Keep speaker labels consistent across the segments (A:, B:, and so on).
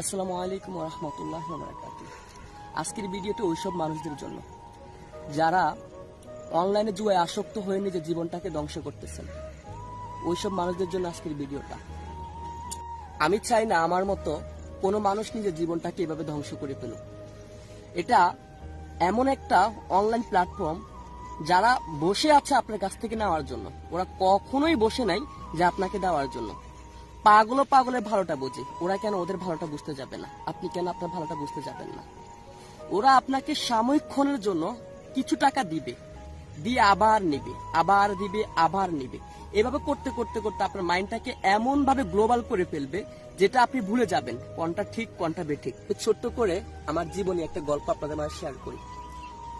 A: আসসালামু আলাইকুম রহমতুল্লাহ বারাকাত আজকের ভিডিওটা ওইসব মানুষদের জন্য, যারা অনলাইনে জুয়ায় আসক্ত হয়ে নিজের জীবনটাকে ধ্বংস করতেছেন। ওইসব মানুষদের জন্য আজকের ভিডিওটা। আমি চাই না আমার মতো কোনো মানুষ নিজের জীবনটাকে এভাবে ধ্বংস করে ফেলুক। এটা এমন একটা অনলাইন প্ল্যাটফর্ম যারা বসে আছে আপনার কাছ থেকে নেওয়ার জন্য। ওরা কখনোই বসে নাই যে আপনাকে দেওয়ার জন্য। পাগলো পাগলের ভালোটা বোঝে। ওরা কেন ওদের ভালোটা বুঝতে যাবে না? আপনি কেন আপনার ভালোটা বুঝতে যাবেন না? ওরা আপনাকে সাময়িক ক্ষণের জন্য কিছু টাকা দিবে, দিয়ে আবার নিবে, আবার দিবে, আবার নিবে। এভাবে করতে করতে করতে আপনার মাইন্ডটাকে এমন ভাবে গ্লোবাল করে ফেলবে, যেটা আপনি ভুলে যাবেন। কোনটা ঠিক, কোনটা বেঠিক। ছোট্ট করে আমার জীবনে একটা গল্প আপনাদের মাঝে শেয়ার করি।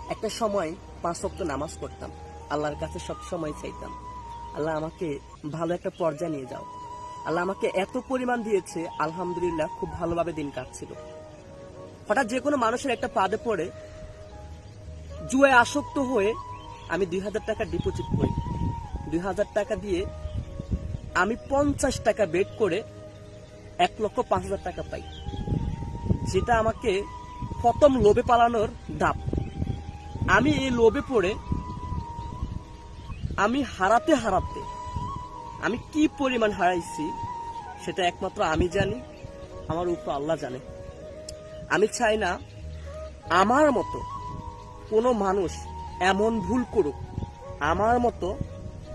A: একটা সময় পাঁচ ওয়াক্ত নামাজ পড়তাম। আল্লাহর কাছে সব সময় চাইতাম, আল্লাহ, আমাকে ভালো একটা পর্যায়ে নিয়ে যাও। আল্লাহ আমাকে এত পরিমাণ দিয়েছে, আলহামদুলিল্লাহ খুব ভালোভাবে দিন কাটছিল। হঠাৎ যে কোনো মানুষের একটা পাদে পড়ে জুয়ায় আসক্ত হয়ে আমি দুই হাজার টাকা ডিপোজিট করি। দুই হাজার টাকা দিয়ে আমি পঞ্চাশ টাকা বেট করে এক লক্ষ পাঁচ হাজার টাকা পাই। যেটা আমাকে প্রথম লোভে পালানোর দাপ আমি এই লোভে পড়ে, আমি হারাতে হারাতে আমি কি পরিমাণ হারাইছি, সেটা একমাত্র আমি জানি, আমার উপর আল্লাহ জানে। আমি চাই না আমার মতো কোনো মানুষ এমন ভুল করুক, আমার মতো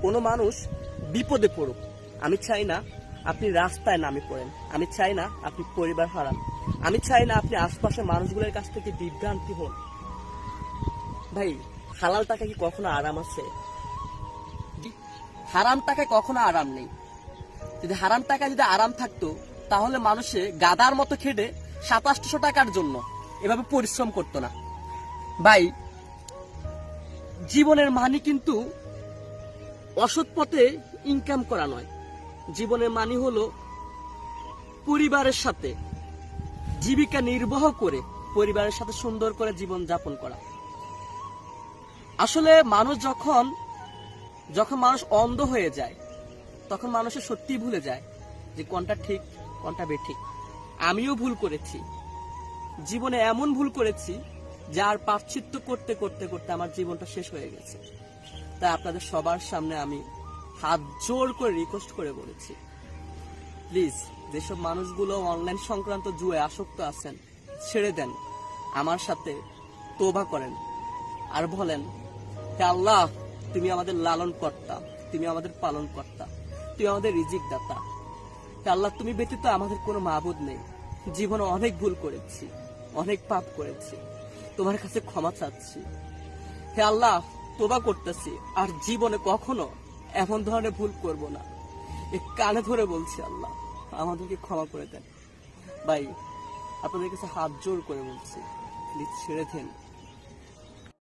A: কোনো মানুষ বিপদে পড়ুক। আমি চাই না আপনি রাস্তায় নামে পড়েন। আমি চাই না আপনি পরিবার হারান। আমি চাই না আপনি আশপাশের মানুষগুলোর কাছ থেকে বিভ্রান্তি হন। ভাই, হালাল টাকা কি কখনো আরাম আছে? হারাম টাকায় কখনো আরাম নেই। যদি হারাম টাকা যদি আরাম থাকতো, তাহলে মানুষে গাদার মতো খেটে সাতাশশো টাকার জন্য এভাবে পরিশ্রম করতো না। ভাই, জীবনের মানে কিন্তু অসৎ পথে ইনকাম করা নয়। জীবনের মানে হলো পরিবারের সাথে জীবিকা নির্বাহ করে পরিবারের সাথে সুন্দর করে জীবন যাপন করা। আসলে মানুষ যখন যখন মানুষ অন্ধ হয়ে যায়, তখন মানুষের সত্যি ভুলে যায় যে কোনটা ঠিক, কোনটা বেঠিক। আমিও ভুল করেছি। জীবনে এমন ভুল করেছি, যার পাশ্চিত্য করতে করতে করতে আমার জীবনটা শেষ হয়ে গেছে। তাই আপনাদের সবার সামনে আমি হাত জোর করে রিকোয়েস্ট করে বলেছি। প্লিজ যেসব মানুষগুলো অনলাইন সংক্রান্ত জুয়ে আসক্ত আছেন, ছেড়ে দেন। আমার সাথে তোবা করেন। আর বলেন আল্লাহ তুমি আমাদের লালন কর্তা তুমি আমাদের পালন কর্তা তুমি আমাদের রিজিক দাতা আল্লাহ, তুমি ব্যতীত আমাদের কোনো মাবুদ নেই। জীবনে অনেক ভুল করেছি, অনেক পাপ করেছি। তোমার কাছে ক্ষমা চাচ্ছি। হে আল্লাহ, তোবা করতেছি, আর জীবনে কখনো এমন ধরনের ভুল করব না। এ কানে ধরে বলছি আল্লাহ, আমাদেরকে ক্ষমা করে দেন। ভাই, আপনাদের কাছে হাত জোর করে বলছি। প্লিজ ছেড়ে দেন।